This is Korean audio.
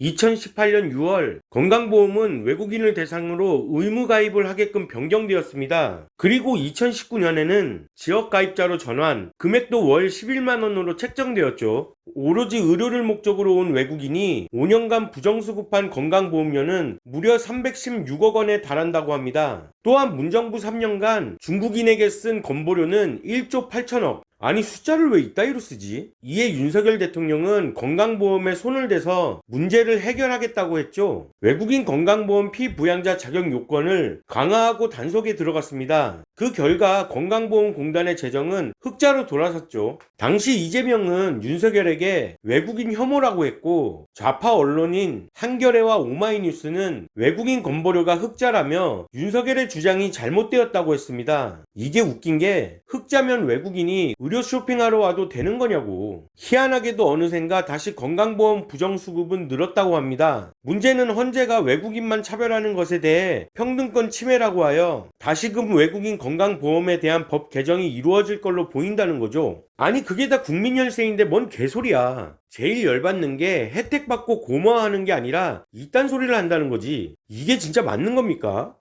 2018년 6월 건강보험은 외국인을 대상으로 의무 가입을 하게끔 변경되었습니다. 그리고 2019년에는 지역 가입자로 전환, 금액도 월 11만 원으로 책정되었죠. 오로지 의료를 목적으로 온 외국인이 5년간 부정수급한 건강보험료는 무려 316억 원에 달한다고 합니다. 또한 문정부 3년간 중국인에게 쓴 건보료는 1조 8천억, 아니 숫자를 왜 이따위로 쓰지? 이에 윤석열 대통령은 건강보험에 손을 대서 문제를 해결하겠다고 했죠. 외국인 건강보험 피부양자 자격 요건을 강화하고 단속에 들어갔습니다. 그 결과 건강보험공단의 재정은 흑자로 돌아섰죠. 당시 이재명은 윤석열에게 외국인 혐오라고 했고 좌파 언론인 한겨레와 오마이뉴스는 외국인 건보료가 흑자라며 윤석열의 주장이 잘못되었다고 했습니다. 이게 웃긴 게 흑자면 외국인이 의료 쇼핑하러 와도 되는 거냐고. 희한하게도 어느샌가 다시 건강보험 부정수급은 늘었다고 합니다. 문제는 헌재가 외국인만 차별하는 것에 대해 평등권 침해라고 하여 다시금 외국인 건강보험에 대한 법 개정이 이루어질 걸로 보인다는 거죠. 아니 그게 다 국민열세인데 뭔 개소리 꼴이야. 제일 열받는 게 혜택 받고 고마워하는 게 아니라 이딴 소리를 한다는 거지. 이게 진짜 맞는 겁니까?